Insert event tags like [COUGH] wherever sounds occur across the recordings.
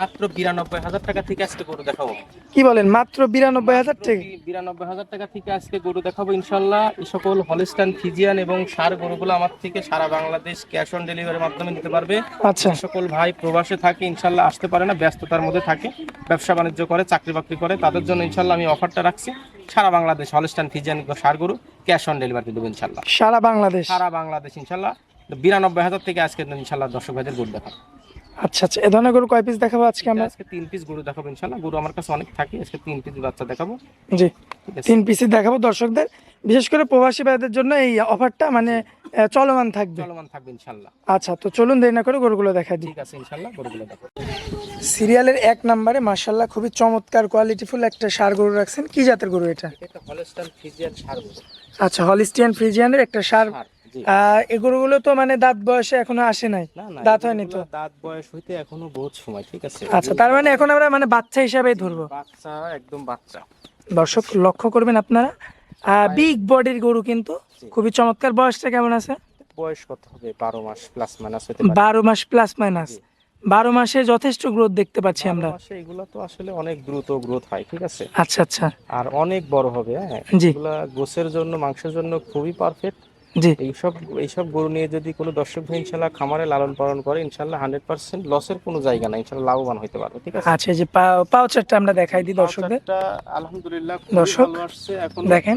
মাত্র বিরানব্বই হাজার টাকা থেকে আজকে গরু দেখাবো। কি বলেন মাত্র বিরানব্বই হাজার টাকা? বিরানব্বই হাজার টাকা থেকে আজকে গরু দেখাবো ইনশাল্লাহ। এই সকল হলিস্টান ফিজিয়ান এবং সার গরুগুলো আমার থেকে সারা বাংলাদেশ ক্যাশ অন ডেলিভারির মাধ্যমে নিতে পারবে। আচ্ছা। সকল ভাই প্রবাসে থাকে ইনশাল্লাহ আসতে পারে না ব্যস্ততার মধ্যে থাকে ব্যবসা বাণিজ্য করে চাকরি বাকরি করে তাদের জন্য ইনশাল্লাহ আমি অফারটা রাখছি। সারা বাংলাদেশ হলিস্টান ফিজিয়ান সার গরু ক্যাশ অন ডেলিভারি দেবো ইনশাল্লাহ। সারা বাংলাদেশ? সারা বাংলাদেশ ইনশাল্লাহ। বিরানব্বই হাজার থেকে আজকে ইনশাল্লাহ দর্শক ভাইদের গরু দেখাবো। আচ্ছা আচ্ছা। এ ধরনের গরু কয় পিস দেখাবো আজকে আমরা? আজকে তিন পিস গরু দেখাবো ইনশাল্লাহ গরু আমার কাছে অনেক থাকে আজকে তিন পিস বাচ্চা দেখাবো। জি। তিন পিসই দেখাবো দর্শকদের। বিশেষ করে প্রবাসী ভাইদের জন্য এই অফারটা মানে চলমান থাকবে। চলমান থাকবে ইনশাল্লাহ আচ্ছা তো চলুন দেরি না করে গরুগুলো দেখা দিই। ঠিক আছে ইনশাল্লাহ গরুগুলো দেখো সিরিয়ালের এক নম্বরে মার্শাল্লাহ খুবই চমৎকার কোয়ালিটিফুল একটা সার গরু রাখছেন। কি জাতের গরু এটা? এটা হলস্টাইন ফিজিয়ান সার আচ্ছা হলিস্টিয়ান ফ্রিজিয়ানের একটা সার। গরুগুলো তো মানে দাঁত বয়সে এখনও আসে নাই। দাঁত হয়নি তো? দাঁত বয়স হইতে এখনও বহুত সময় ঠিক আছে? আচ্ছা তার মানে এখন আমরা মানে বাচ্চা হিসাবেই ধরবো। বাচ্চা একদম বাচ্চা। দর্শক লক্ষ্য করবেন আপনারা। বিগ বডির গরু কিন্তু। খুবই চমৎকার। বয়সটা কেমন আছে? বয়স কত হবে? বারো মাস প্লাস মাইনাস বারো মাস প্লাস মাইনাস বারো মাসে যথেষ্ট গ্রোথ দেখতে পাচ্ছি আমরা। এগুলো তো আসলে অনেক দ্রুত গ্রোথ হয় ঠিক আছে? আচ্ছা আচ্ছা। আর অনেক বড় হবে হ্যাঁ। এগুলা গোছের জন্য মাংসের জন্য খুবই পারফেক্ট জি। এইসব এইসব গরু নিয়ে যদি কোনো দর্শক ভাই ইনশাল্লাহ খামারে লালন পালন করে ইনশাল্লাহ হান্ড্রেড পার্সেন্ট লসের কোনো জায়গা নাই ইনশাল্লাহ লাভবান হতে পারবে ঠিক আছে? আচ্ছা যে পা- পাউচারটা আমরা দেখাই দিই দর্শকদের। আলহামদুলিল্লাহ দর্শক, এখন দেখেন।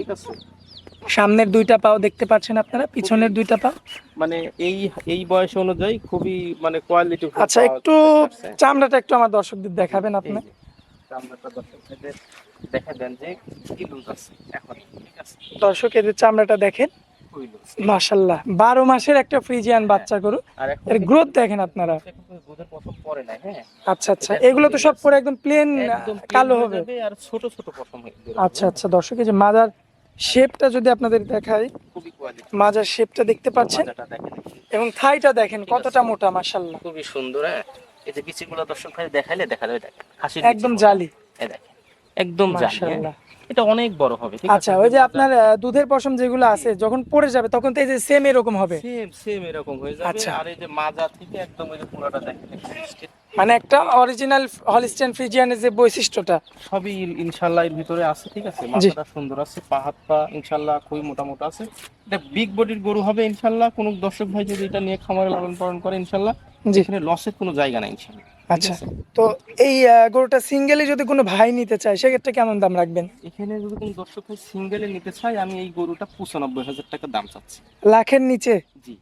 সামনের দুইটা পাও দেখতে পাচ্ছেন আপনারা পিছনের দুইটা পা মানে এই এই বয়স অনুযায়ী খুবই মানে কোয়ালিটি আচ্ছা একটু চামড়াটা একটু আমার দর্শকদের দেখাবেন আপনি। দেখা দেন যে কি লুজ আছে এখন ঠিক আছে? দর্শক এদের চামড়াটা দেখেন। মাশাল্লাহ বারো মাসের একটা ফ্রিজিয়ান বাচ্চা গরু। এর গ্রোথ দেখেন আপনারা। দুধের প্রথম পরে নাই হ্যাঁ? আচ্ছা আচ্ছা। এগুলো তো সব পরে একদম প্লেন কালো হবে। আর ছোট ছোট প্রথম আচ্ছা আচ্ছা। দর্শক এই যে মাজার শেপটা যদি আপনাদের দেখাই মাজার শেপটা দেখতে পাচ্ছেন? এবং থাইটা দেখেন কতটা মোটা মাশাল্লাহ খুবই সুন্দর হ্যাঁ? এই যে বিচিগুলো দর্শক ভাই দেখাইলে দেখা যাবে একদম জালি। এই দেখেন। একদম জালি হ্যাঁ। এটা অনেক বড় হবে আচ্ছা ওই যে আপনার দুধের পশম যেগুলো আছে যখন পড়ে যাবে তখন তো এই যে সেম এরকম হবে। সেম সেম এরকম হয়ে যাবে। আচ্ছা। আর এই যে মাজা থেকে একদম এই যে পুরোটা দেখেন মানে একটা অরিজিনাল হলিস্টিয়ান ফ্রিজিয়ানের যে বৈশিষ্ট্যটা। সবই ইনশাল্লাহ এর ভিতরে আছে ঠিক আছে? মাথাটা সুন্দর আছে পা হাত পা ইনশাল্লাহ খুবই মোটা মোটা আছে। এটা বিগ বডির গরু হবে ইনশাল্লাহ কোনো দর্শক ভাই যদি এটা নিয়ে খামারে লালন পালন করে ইনশাল্লাহ যেখানে লসের কোনো জায়গা নাই ইনশাল্লাহ। আচ্ছা। তো এই গরুটা সিঙ্গেলি যদি কোনো ভাই নিতে চায় সেক্ষেত্রে কেমন দাম রাখবেন? এখানে যদি কোনো দর্শক ভাই সিঙ্গেলে নিতে চাই আমি এই গরুটা পঁচানব্বই হাজার টাকা দাম চাচ্ছি। লাখের নিচে? জি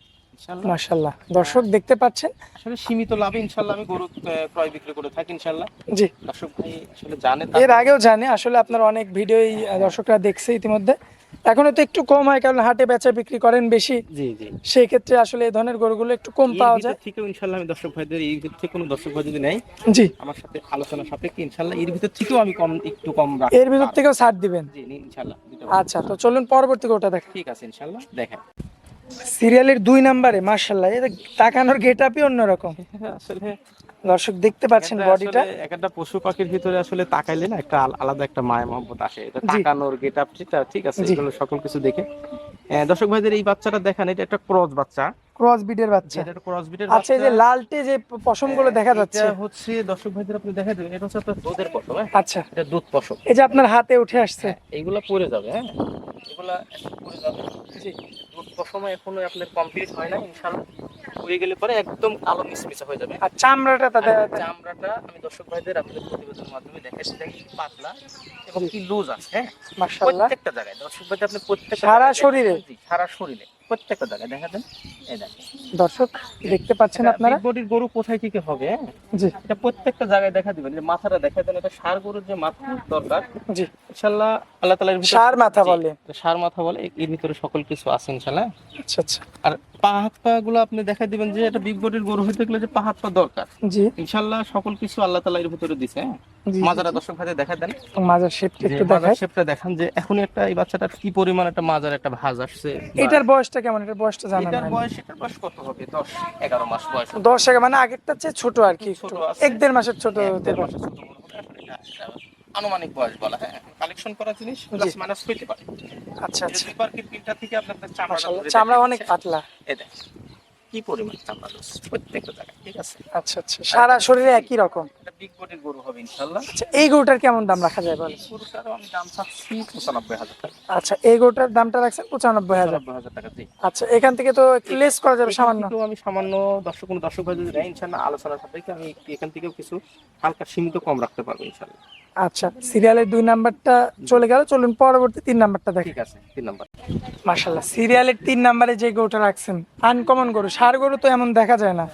মাশাল্লাহ দর্শক দেখতে পাচ্ছেন? আসলে সীমিত লাভে ইনশাল্লাহ আমি গরু ক্রয় বিক্রি করে থাকি ইনশাল্লাহ জি। দর্শক ভাই আসলে জানে এর আগেও জানে আসলে আপনার অনেক ভিডিওই আহ, দর্শকরা দেখছে ইতিমধ্যে। এখনও তো একটু কম হয় কারণ হাটে বেচা বিক্রি করেন বেশি। জি জি। সেই ক্ষেত্রে আসলে এই ধরনের গরুগুলো একটু কম পাওয়া যায়। থেকেও ইনশাল্লাহ আমি দর্শক ভাইদের এই ভিতর থেকে কোনো দর্শক ভাই যদি নেয় জি। আমার সাথে আলোচনা সাপেক্ষে ইনশাল্লাহ এর ভিতর থেকেও আমি কম একটু কম রাখতে এর ভিতর থেকেও ছাড় দিবেন? জি ইনশাল্লাহ আচ্ছা তো চলুন পরবর্তী গরুটা দেখেন। ঠিক আছে ইনশাল্লাহ দেখেন। সিরিয়ালের দুই নাম্বারে মার্শাল্লাহ এটা তাকানোর গেট আপই অন্যরকম। [LAUGHS] আসলে দর্শক দেখতে পাচ্ছেন বডিটা একটা পশু পাখির ভিতরে আসলে তাকাইলে না একটা আলাদা একটা মায়া মহব্বত আসে। এটা তাকানোর গেট আপ ঠিক আছে এগুলো সকল কিছু দেখে। দর্শক ভাইদের এই বাচ্চাটা দেখেন এটা একটা ক্রস বাচ্চা। ক্রস বিডের বাচ্চা। এটা ক্রস বিটের আচ্ছা এই যে লালটে যে পশমগুলো দেখা যাচ্ছে। এটা হচ্ছে দর্শক ভাইদের আপনি দেখা দেবেন এটা হচ্ছে আপনার দুধের পশম হ্যাঁ? আচ্ছা। এটা দুধ পশম। এই যে আপনার হাতে উঠে আসছে। এইগুলা পড়ে যাবে হ্যাঁ? এগুলা পড়ে যাবে। জি। দুধ পশমে এখনও আপনার কমপ্লিট হয় না ইনশাআল্লাহ। হয়ে গেলে পরে একদম কালো মিশমিশা হয়ে যাবে। আর চামড়াটা তাদের চামড়াটা আমি দর্শক ভাইদের আপনাদের প্রতিবেদনের মাধ্যমে দেখাচ্ছি দেখি কি পাতলা এবং কি লুজ আছে হ্যাঁ? প্রত্যেকটা জায়গায় দর্শক ভাইদের আপনি প্রত্যেকটা সারা শরীরে? সারা শরীরে প্রত্যেকটা জায়গায় দেখা দেন এই দেখেন। দর্শক দেখতে পাচ্ছেন আপনারা? বডির গরু কোথায় কি কি হবে হ্যাঁ? জি। এটা প্রত্যেকটা জায়গায় দেখা দিবেন। যে মাথাটা দেখা দেন এটা সার গরুর যে মাথা দরকার। জি। ইনশাল্লাহ আল্লাহ ভিতরে সার মাথা বলে। সার মাথা বলে এর ভিতরে সকল কিছু আছে ইনশাল্লাহ আচ্ছা আচ্ছা। আর পা হাত পা গুলো আপনি দেখা দিবেন যে এটা বিগ বডির গরু হইতে গেলে যে পা হাত পা দরকার। জি। ইনশাল্লাহ সকল কিছু আল্লাহ তালা এর ভিতরে দিছে হ্যাঁ? মাজারা দর্শক ভাইদের দেখা দেন। মাজার শেপটা একটু মাজার শেপটা দেখান যে এখনই একটা এই বাচ্চাটার কি পরিমাণ একটা মাজার একটা ভাজ আসছে এটার বয়সটা কেমন? এটার বয়সটা জানা এটার বয়স এটার বয়স কত হবে? দশ এগারো মাস বয়স হবে। দশ এগারো মানে আগেরটা চেয়ে ছোট আর কি। ছোট এক দেড় মাসের ছোট দেড় মাসের ছোট আনুমানিক বয়স বলা হ্যাঁ কালেকশন করা জিনিস প্লাস মাইনাস হইতে পারে। আচ্ছা আচ্ছা। দুই পার্কের পিনটা থেকে আপনার ধরে চামড়া অনেক পাতলা। একই পরিমাণ চামড়া প্রত্যেকটা জায়গায় ঠিক আছে? আচ্ছা আচ্ছা। সারা শরীরে একই রকম? এটা বিগ বডির গরু হবে ইনশাল্লাহ আচ্ছা এই গরুটার কেমন দাম রাখা যায় বলেন? গরুটারও আমি দাম চাচ্ছি পঁচানব্বই হাজার টাকা। আচ্ছা এই গরুটার দামটা রাখছেন পঁচানব্বই হাজার? পঁচানব্বই হাজার টাকা দিই আচ্ছা এখান থেকে তো একটু লেস করা যাবে সামান্য? একটু আমি সামান্য দর্শক কোনো দর্শক ভাই যদি দেয় ইনশাল্লাহ আলোচনার সাপেক্ষে আমি এখান থেকেও কিছু হালকা সীমিত কম রাখতে পারব ইনশাল্লাহ আচ্ছা সিরিয়ালের দুই নাম্বারটা চলে গেল চলুন পরবর্তী তিন নাম্বারটা দেখি ঠিক আছে তিন নম্বর। মাশাল্লাহ সিরিয়ালের তিন নাম্বারে যে গরুটা রাখছেন আনকমন গরু সার গরু তো এমন দেখা যায় না।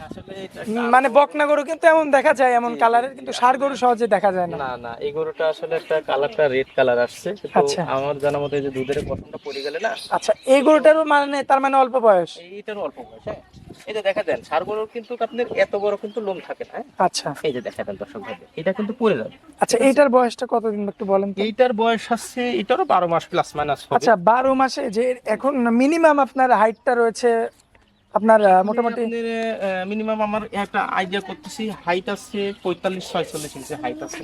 মানে বকনা গরু কিন্তু এমন দেখা যায় এমন কালারের কিন্তু সার গরু সহজে দেখা যায় না। না না এই গরুটা আসলে একটা কালারটা রেড কালার আসছে তো আচ্ছা। আমার জানা মতে যে দুধের পশমটা পড়ে গেলে না আচ্ছা এই গরুটারও মানে তার মানে অল্প বয়স? এইটারও অল্প বয়স হ্যাঁ। এই যে দেখা দেন সার কিন্তু আপনার এত বড় কিন্তু লোম থাকে না হ্যাঁ? আচ্ছা। এই যে দেখা দেন দর্শক ভাই এটা কিন্তু পড়ে যাবে। আচ্ছা এইটার বয়সটা কতদিন একটু বলেন এইটার বয়স আছে এটারও বারো মাস প্লাস মাইনাস আচ্ছা বারো মাসে যে এখন মিনিমাম আপনার হাইটটা রয়েছে আপনার মোটামুটি মিনিমাম আমার একটা আইডিয়া করতেছি হাইট আছে পঁয়তাল্লিশ ছয়চল্লিশ ইঞ্চি হাইট আছে।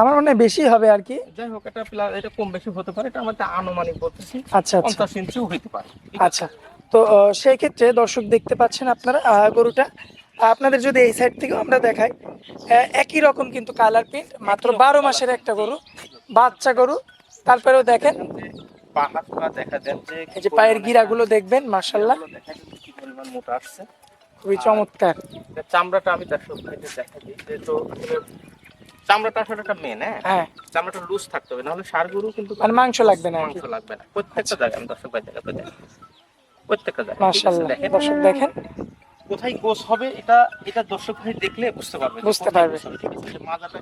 আমার মনে হয় বেশি হবে আর কি। যাই হোক এটা প্লাস এটা কম বেশি হতে পারে এটা আমার আনুমানিক বলতেছি আচ্ছা আচ্ছা। পঞ্চাশ ইঞ্চিও হইতে পারে। আচ্ছা। তো সেই ক্ষেত্রে দর্শক দেখতে পাচ্ছেন আপনারা গরুটা। আপনাদের যদি এই সাইড থেকেও আমরা দেখাই একই রকম কিন্তু কালার প্রিন্ট মাত্র বারো মাসের একটা গরু বাচ্চা গরু। তারপরেও দেখেন যে এই যে পায়ের গিরাগুলো দেখবেন মার্শাল্লাহ খুবই চমৎকার। চামড়াটা আমি তার দেখা দিই চামড়াটা আসলে একটা মেন হ্যাঁ? হ্যাঁ। চামড়াটা লুজ থাকতে হবে নাহলে সার গরু কিন্তু মানে মাংস লাগবে না আর মাংস লাগবে না। প্রত্যেকটা জায়গায় আমি দর্শক ভাই দেন প্রত্যেকটা দেখেন। দর্শক দেখেন। কোথায় গোস হবে এটা এটা দর্শক ভাই দেখলে বুঝতে পারবে বুঝতে পারবে। মাজাটা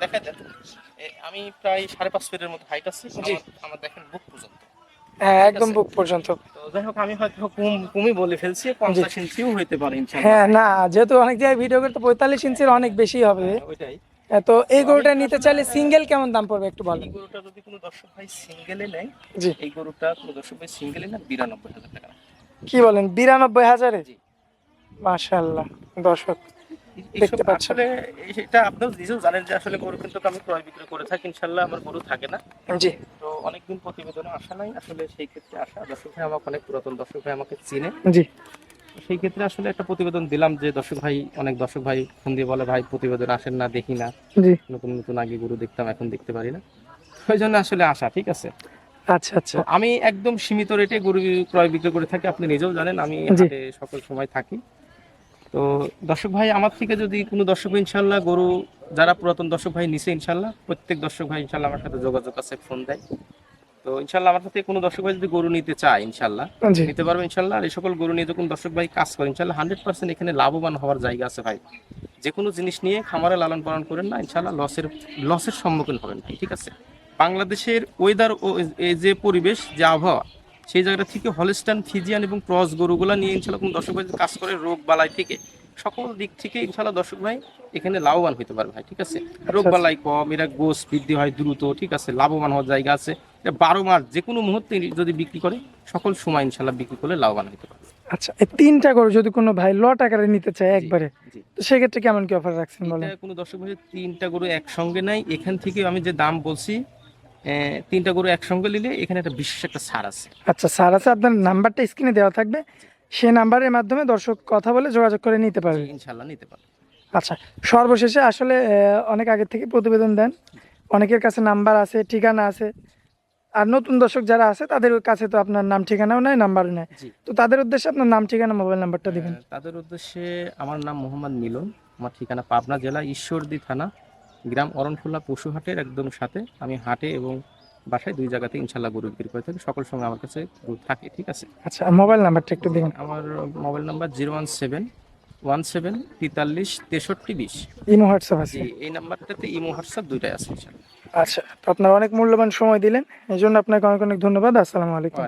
দেখা এ, আমি প্রায় সাড়ে পাঁচ ফিটের মতো হাইট আছে। আমার- দেখেন বুক পর্যন্ত। হ্যাঁ একদম বুক পর্যন্ত। যাই হোক আমি হয়তো কম কমই বলে ফেলছি পঞ্চাশ ইঞ্চিও হইতে পারে হ্যাঁ না যেহেতু অনেক জায়গায় ভিডিও করতে পঁয়তাল্লিশ ইঞ্চির অনেক বেশি হবে। ওইটাই। আহ, তো এই গরুটা নিতে চাইলে সিঙ্গেল কেমন দাম পড়বে একটু বলেন? এই গরুটা যদি কোনো দর্শক ভাই সিঙ্গেলে নেয় জি। এই গরুটা কোনো দর্শক ভাই সিঙ্গেলে না বিরানব্বই হাজার টাকা। কি বলেন বিরানব্বই হাজারে? জি। দর্শক দেখতে পাচ্ছেন। এটা আপনারা নিজেও জানেন যে আসলে গরু কিন্তু আমি ক্রয় বিক্রয় করে থাকি আমার গরু থাকে না। জি। তো অনেকদিন প্রতিবেদনে আসা নাই আসলে সেই ক্ষেত্রে আসা দর্শক ভাই আমাকে অনেক পুরাতন দর্শক ভাই আমাকে চিনে। জি। সেই ক্ষেত্রে আসলে একটা প্রতিবেদন দিলাম যে দর্শক ভাই অনেক দর্শক ভাই ফোন দিয়ে বলে ভাই প্রতিবেদন আসেন না দেখি না। নতুন নতুন আগে গরু দেখতাম এখন দেখতে পারি না। ওই জন্য আসলে আসা ঠিক আছে? আচ্ছা আচ্ছা। আমি একদম সীমিত রেটে গরু ক্রয় বিক্রয় করে থাকি আপনি নিজেও জানেন আমি হাটে সকল সময় থাকি। তো দর্শক ভাই আমার থেকে যদি কোনো দর্শক ইনশাল্লাহ গরু যারা পুরাতন দর্শক ভাই নিছে ইনশাল্লাহ প্রত্যেক দর্শক ভাই ইনশাল্লাহ আমার সাথে যোগাযোগ আছে ফোন দেয়। তো ইনশাল্লাহ আমার সাথে কোনো দর্শক ভাই যদি গরু নিতে চায় ইনশাল্লাহ নিতে পারবে ইনশাল্লাহ। আর এই সকল গরু নিয়ে যখন দর্শক ভাই কাজ করে ইনশাল্লাহ হান্ড্রেড পার্সেন্ট এখানে লাভবান হওয়ার জায়গা আছে ভাই। যে কোনো জিনিস নিয়ে খামারে লালন পালন করেন না ইনশাল্লাহ লসের লসের সম্মুখীন হবেন ভাই ঠিক আছে? বাংলাদেশের ওয়েদার ও এই যে পরিবেশ যে আবহাওয়া সেই জায়গা থেকে হলিস্টান ফিজিয়ান এবং ক্রস গরুগুলা নিয়ে ইনশাল্লাহ কোনো দর্শক ভাই যদি কাজ করে রোগ বালাই থেকে সকল দিক থেকে ইনশাল্লাহ দর্শক ভাই এখানে লাভবান হতে পারবে ভাই ঠিক আছে? রোগ বালাই কম এরা গোস বৃদ্ধি হয় দ্রুত ঠিক আছে? লাভবান হওয়ার জায়গা আছে। বারো মাস যে কোনো মুহূর্তে যদি বিক্রি করে সকল সময় ইনশাল্লাহ বিক্রি করলে লাভবান হতে পারে আচ্ছা এই তিনটা গরু যদি কোনো ভাই লট আকারে নিতে চায় একবারে তো সেক্ষেত্রে কেমন কি অফার রাখছেন বলেন? কোনো দর্শক ভাই তিনটা গরু একসঙ্গে নাই এখান থেকে আমি যে দাম বলছি তিনটা গরু একসঙ্গে নিলে এখানে একটা বিশেষ একটা ছাড় আছে। আচ্ছা স্যার আছে আপনার নাম্বারটা স্ক্রিনে দেওয়া থাকবে। সেই নাম্বারের মাধ্যমে দর্শক কথা বলে যোগাযোগ করে নিতে পারবে। ইনশাল্লাহ নিতে পারবে। আচ্ছা সর্বশেষে আসলে অনেক আগে থেকে প্রতিবেদন দেন। অনেকের কাছে নাম্বার আছে ঠিকানা আছে। আর নতুন দর্শক যারা আছে তাদের কাছে তো আপনার নাম ঠিকানাও নাই নাম্বারও নাই। তো তাদের উদ্দেশ্যে আপনার নাম ঠিকানা মোবাইল নাম্বারটা দিবেন। তাদের উদ্দেশ্যে আমার নাম মোহাম্মদ মিলন আমার ঠিকানা পাবনা জেলা ঈশ্বরদী থানা গ্রাম অরণখোলা পশুহাটের একদম সাথে। আমি হাটে এবং বাসায় দুই জায়গাতে ইনশাল্লাহ গরু বিক্রি করে থাকি। সকল সময় আমার কাছে গরু থাকে ঠিক আছে? আচ্ছা মোবাইল নাম্বারটা একটু দিবেন। আমার mobile number zero one seven one seven তেতাল্লিশ তেষট্টি বিশ। ইমো হোয়াটসঅ্যাপ আছে। এই নাম্বারটাতে ইমো হোয়াটসঅ্যাপ দুইটাই আছে ইনশাল্লাহ আচ্ছা তো আপনার অনেক মূল্যবান সময় দিলেন এই জন্য আপনাকে অনেক অনেক ধন্যবাদ, আসসালামু আলাইকুম।